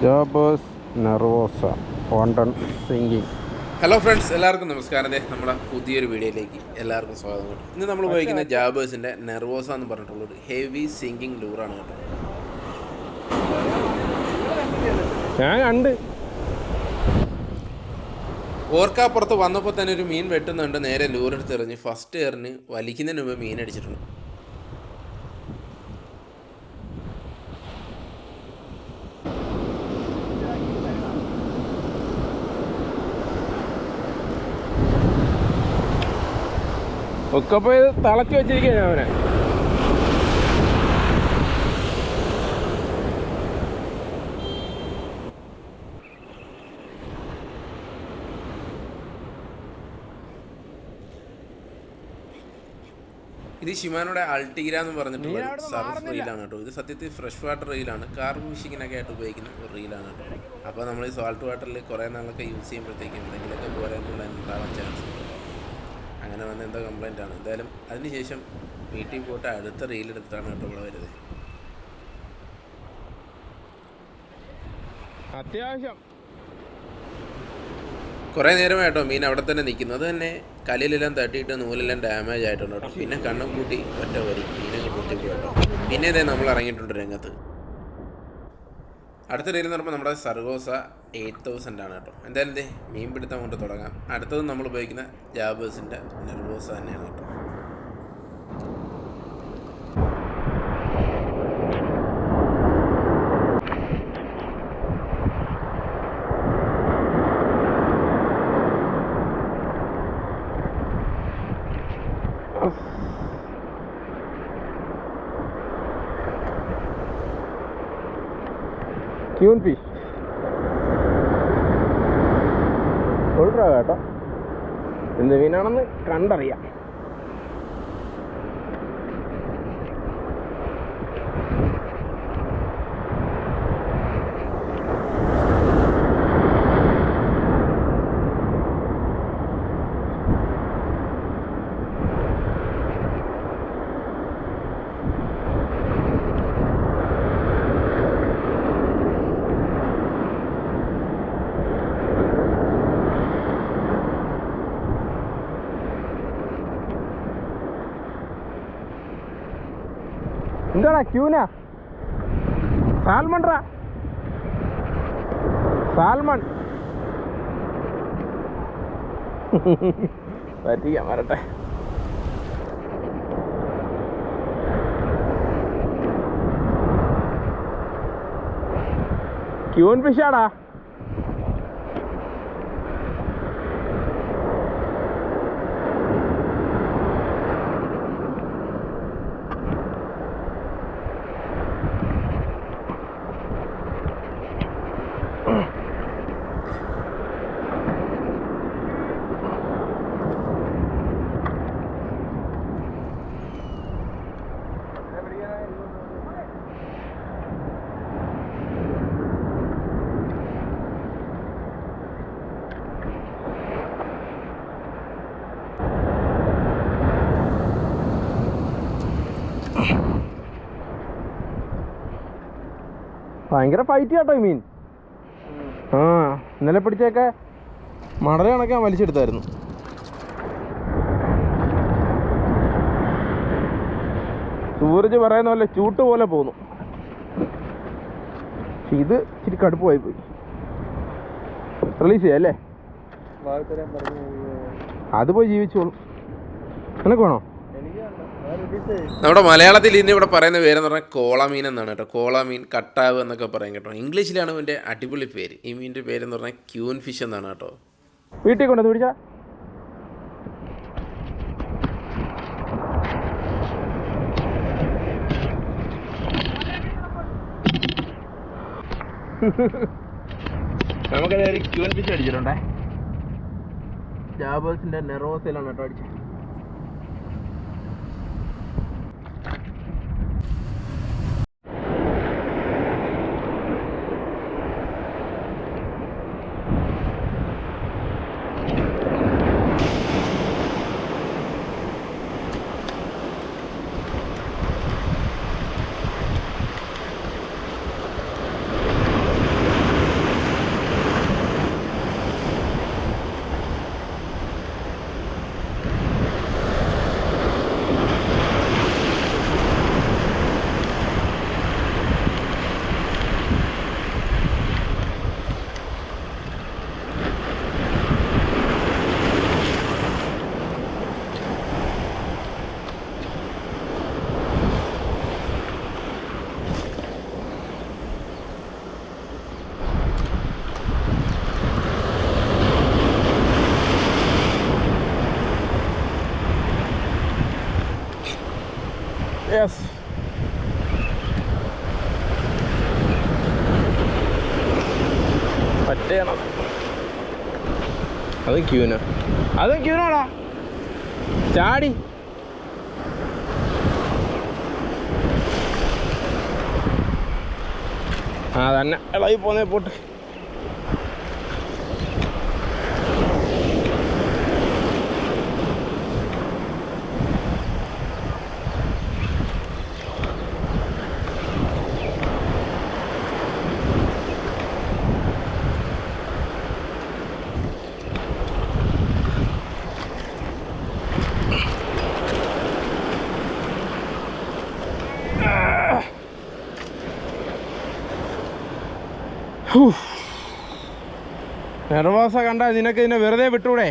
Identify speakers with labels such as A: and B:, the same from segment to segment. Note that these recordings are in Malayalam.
A: ജോബേഴ്സ് നെർവോസ ഓണ്ടൺ സിംഗിങ്.
B: ഹലോ ഫ്രണ്ട്സ് എല്ലാവർക്കും നമസ്കാരം. അതെ നമ്മുടെ പുതിയൊരു വീഡിയോയിലേക്ക് എല്ലാവർക്കും സ്വാഗതം കേട്ടോ. ഇന്ന് നമ്മൾ ഉപയോഗിക്കുന്ന ജാബേഴ്സിന്റെ നെർവോസ എന്ന് പറഞ്ഞിട്ടുള്ളൊരു ഹെവി സിംഗിങ് ലൂറാണ് കേട്ടോ.
A: ഞാൻ കണ്ട്.
B: ഓർക്കാപ്പുറത്ത് വന്നപ്പോൾ തന്നെ ഒരു മീൻ വെട്ടുന്നുണ്ട്. നേരെ ലൂറെടുത്ത് എറിഞ്ഞ് ഫസ്റ്റ് എറിഞ്ഞ് വലിക്കുന്നതിന് മുമ്പ് മീൻ അടിച്ചിട്ടുണ്ട്.
A: ഒക്കെ പോയി തിളക്കി വെച്ചിരിക്കുകയാണ് അവനെ.
B: ഇത് ഷിമാനോടെ അൾട്ടിഗ്ര എന്ന് പറഞ്ഞിട്ടുള്ള ഒരു സർഫ് റീലാണ് കേട്ടോ. ഇത് സത്യത്തിൽ ഫ്രഷ് വാട്ടർ റീലാണ് കാർ ഫിഷിങ്ങിനൊക്കെ ആയിട്ട് ഉപയോഗിക്കുന്ന ഒരു റീലാണ് കേട്ടോ. അപ്പോൾ നമ്മൾ ഈ സോൾട്ട് വാട്ടറിൽ കുറേ നാളൊക്കെ യൂസ് ചെയ്യുമ്പോഴത്തേക്കും എന്തെങ്കിലുമൊക്കെ പോരായ്മകൾ ഉണ്ടാവാൻ ചാൻസ്. അങ്ങനെ വന്ന എന്തോ കംപ്ലൈന്റ് ആണ്. എന്തായാലും അതിനുശേഷം വീട്ടിൽ പോയിട്ട് അടുത്ത റീലെടുത്തിട്ടാണ് കേട്ടോ ഇവിടെ വരുന്നത്.
A: അത്യാവശ്യം.
B: കുറേ നേരമായിട്ടോ മീൻ അവിടെ തന്നെ നിൽക്കുന്നു. അത് തന്നെ കല്ലിലെല്ലാം തട്ടിയിട്ട് നൂലെല്ലാം ഡാമേജ് ആയിട്ടുണ്ട് കേട്ടോ. പിന്നെ കണ്ണും കൂട്ടി ഒറ്റ വരി. മീനൊക്കെ പൊട്ടിപ്പോയി കേട്ടോ. പിന്നെ ഇതേ നമ്മൾ ഇറങ്ങിയിട്ടുണ്ട് രംഗത്ത്. അടുത്ത റീൽ എന്ന് പറയുമ്പോൾ നമ്മുടെ സർഗോസ എയ്റ്റ് തൗസൻഡ് ആണ് കേട്ടോ. എന്തായാലും ഇതേ മീൻ പിടുത്തം കൊണ്ട് തുടങ്ങാം. അടുത്തത് നമ്മൾ ഉപയോഗിക്കുന്ന ജാബേഴ്സിന്റെ നെർവോസ തന്നെയാണ് കേട്ടോ.
A: ക്യൂൻ ഫിഷ് ഉൾട്രാ കേട്ടോ. എന്ത് മീനാണെന്ന് കണ്ടറിയാം. എന്താടാ ക്യൂനാ? സാൽമൺറാ. സാൽമൺ. പറ്റിക്കാൻ വരട്ടെ. ക്യൂൻ ഫിഷാടാ. ഭയങ്കര ഫൈറ്റ് കേട്ടോ ഈ മീൻ ആ ഇന്നലെ പിടിച്ചൊക്കെ മടല കണക്കാൻ വലിച്ചെടുത്തായിരുന്നു. സൂരജ് പറയുന്ന പോലെ ചൂട്ട് പോലെ പോന്നു. പക്ഷെ ഇത് ഇച്ചിരി കടുപ്പമായി പോയി. റിലീസ് ചെയ്യാം അല്ലേ അത് പോയി ജീവിച്ചോളൂ. നിനക്ക് വേണോ?
B: നമ്മുടെ മലയാളത്തിൽ ഇന്ന് ഇവിടെ പറയുന്ന പേരെന്ന് പറഞ്ഞാൽ കോളമീൻ എന്നാണ് കേട്ടോ. കോളമീൻ കട്ടാവ് എന്നൊക്കെ പറയും കേട്ടോ. ഇംഗ്ലീഷിലാണ് ഇവന്റെ അടിപൊളി പേര്. ഈ മീനിന്റെ പേരെന്ന് പറഞ്ഞാൽ ക്യൂൻ ഫിഷ് എന്നാണ് കേട്ടോ.
A: വീട്ടിൽ കൊണ്ടു പിടിച്ചാ നമുക്കത് ക്യൂൻ ഫിഷ് അടിച്ചിട്ടുണ്ടേ. ജാബേഴ്സിന്റെ നെറോസിലാണ് കേട്ടോ അടിച്ചത്. അത് ക്യൂന. അത് ക്യൂനാടാ ചാടി. ആ തന്നെ. ഇളകി പോന്നേ പോട്ട്. നെർവോസ കണ്ട നിനക്ക് ഇതിനെ വെറുതെ വിട്ടൂടെ?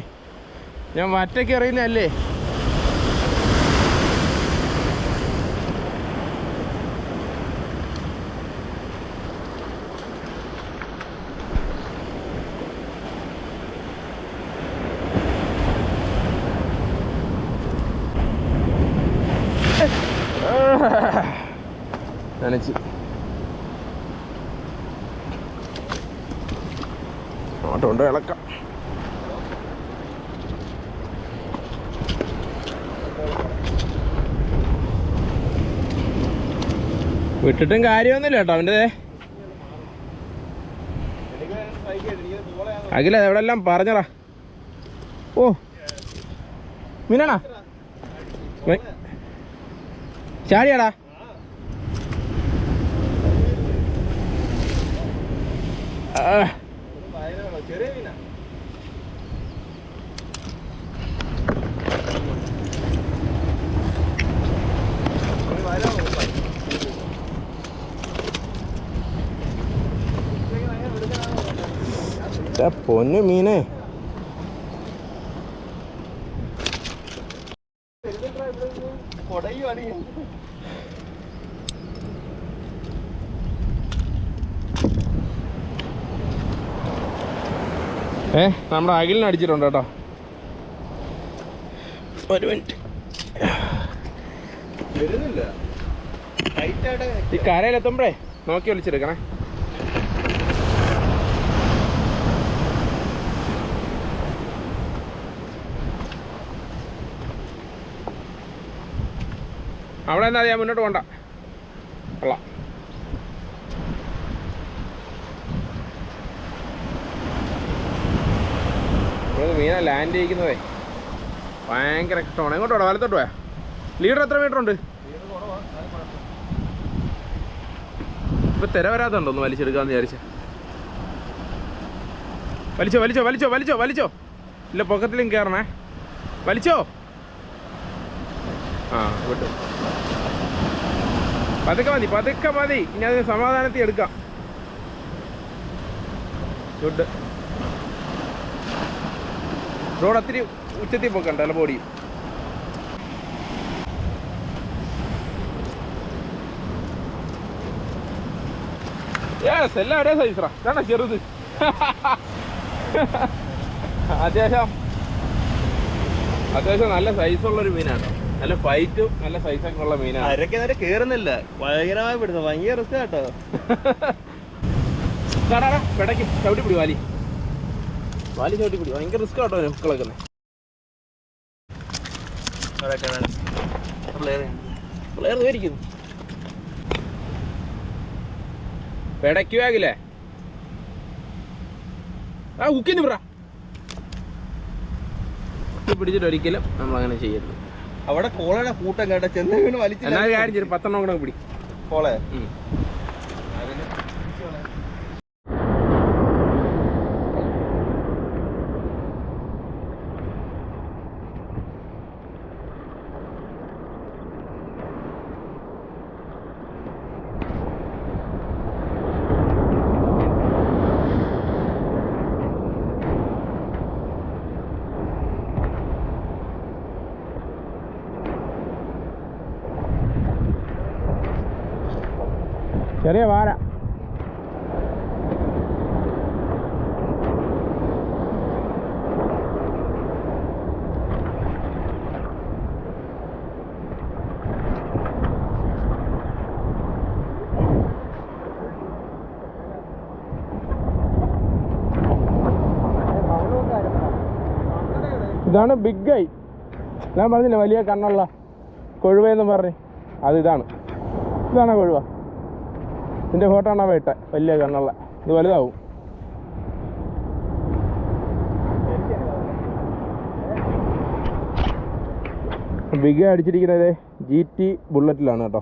A: ഞാൻ മറ്റയ്ക്ക് എറിയുന്നതല്ലേ? അങ്ങോട്ടുണ്ട് ഇളക്കാം. വിട്ടിട്ടും കാര്യമൊന്നുമില്ല കേട്ടോ അവന്റെ അഖില എവിടെ എല്ലാം പറഞ്ഞടാ. ഓ. മീനാണാ? ചാടിയാടാ. ആ. ദാ പൊന്നു മീനെ. ഏ നമ്മുടെ അകിലിന് അടിച്ചിട്ടുണ്ട് കേട്ടോ. ഒരു മിനിറ്റ്. ഈ കരയിലെത്തുമ്പോഴേ നോക്കി വിളിച്ചെടുക്കണേ അവിടെ എന്താ ഞാൻ മുന്നോട്ട് പോണ്ട. കൊള്ളാം. മീന ലാൻഡ് ചെയ്യിക്കുന്നതേ. ഭയങ്കര ഇഷ്ടമാണ് എങ്ങോട്ട് പോടാ? വലത്തോട്ട് പോയാ? ലീഡർ എത്ര മീറ്റർ ഉണ്ട്? ഇപ്പൊ തിര വരാത്തുണ്ടോ ഒന്ന് വലിച്ചെടുക്കാന്ന് വിചാരിച്ച? വലിച്ചോ വലിച്ചോ വലിച്ചോ വലിച്ചോ വലിച്ചോ. ഇല്ല പൊക്കത്തിലും കയറണേ വലിച്ചോ. ആ വിട്ടു. പതുക്കെ മതി പതുക്കെ മതി. ഇനി അതിന് സമാധാനത്തിൽ എടുക്കാം. ഗുഡ് റോഡ് ഒത്തിരി ഉച്ചത്തിൽ പോക്കണ്ട അല്ല ബോഡി യെസ് എല്ലാം ഒരേ സൈസറാ ഇതാണ് ചെറുത്? അത്യാവശ്യം അത്യാവശ്യം നല്ല സൈസുള്ളൊരു മീനാണ്. നല്ല ഫൈറ്റും നല്ല സൈസ് ഒക്കെ ഉള്ള മീനാണ്.
C: അരക്ക് നേരെ കേറുന്നില്ല. ഭയങ്കരമായി പിടുന്നു ഭയങ്കര റിസ്ക് കേട്ടോ.
A: പിടക്ക്. ചവിട്ടി പിടി വാലി. വാലി ചവിട്ടി പിടി. ഭയങ്കര റിസ്ക് കേട്ടോ മക്കളൊക്കെ പിള്ളേർ പെടയ്ക്ക് ബാഗില്ലേ ആ ഹുക്കിന് പറ പിടിച്ചിട്ട് ഒരിക്കലും നമ്മൾ അങ്ങനെ ചെയ്യരുത്.
C: അവിടെ കോളയുടെ കൂട്ടം കേട്ടോ. ചെന്ന് വീണ്
A: ചെയ്യും പത്തെണ്ണം കൂടെ പിടി.
C: കോളെ.
A: ചെറിയ പാല ഇതാണ് ബിഗ് ഐ ഞാൻ പറഞ്ഞില്ലേ വലിയ കണ്ണുള്ള കൊഴുവയെന്ന് പറഞ്ഞ്. അത് ഇതാണ്. ഇതാണ് കൊഴുവ. ഇതിന്റെ ഫോട്ടോ ആണോ വേട്ട? വലിയ കണ്ണുള്ള. ഇത് വലുതാവും. ബിഗ് അടിച്ചിരിക്കുന്നത് ജി ടി ബുള്ളറ്റിലാണ് കേട്ടോ.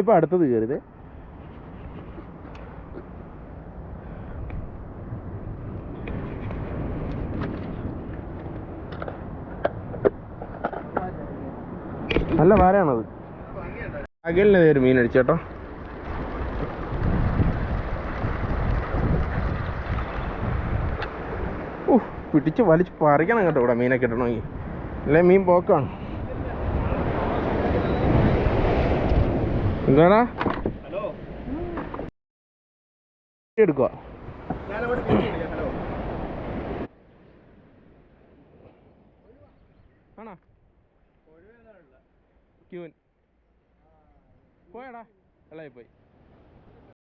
A: ഇപ്പം അടുത്തത് കയറിയത്. നല്ല വാരയാണത് അകലിന് ഒരു മീൻ അടിച്ചേട്ടോ പിടിച്ച് വലിച്ച് പറിക്കണം കേട്ടോ ഇവിടെ മീനൊക്കെ ഇടണമെങ്കിൽ. അല്ലേ മീൻ പോക്കാണ്. എന്താടാ
C: ഹലോ.
A: എടുക്കുക ആണോ? ക്യൂൻ. പോയടാ. വെള്ളമായി പോയി